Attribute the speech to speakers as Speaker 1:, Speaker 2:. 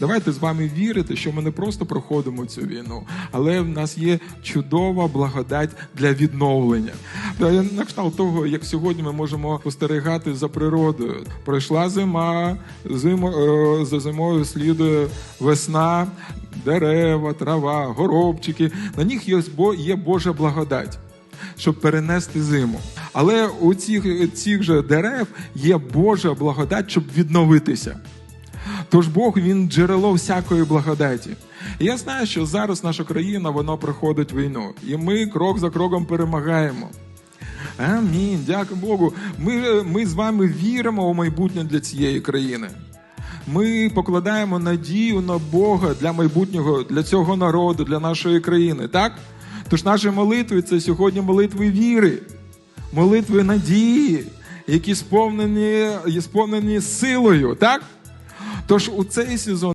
Speaker 1: Давайте з вами вірити, що ми не просто проходимо цю війну, але в нас є чудова благодать для відновлення. На кшталт того, як сьогодні ми можемо спостерігати за природою. Пройшла зима, зимо, е, за зимою слідує весна, дерева, трава, горобчики. На них є Божа благодать щоб перенести зиму. Але у цих, цих же дерев є Божа благодать, щоб відновитися. Тож Бог він джерело всякої благодаті. І я знаю, що зараз наша країна вона проходить війну, і ми крок за кроком перемагаємо. Амінь, дякую Богу. Ми, ми з вами віримо у майбутнє для цієї країни. Ми покладаємо надію на Бога для майбутнього, для цього народу, для нашої країни. Так? Тож наші молитви це сьогодні молитви віри, молитви надії, які сповнені, сповнені силою. Так? Тож у цей сезон.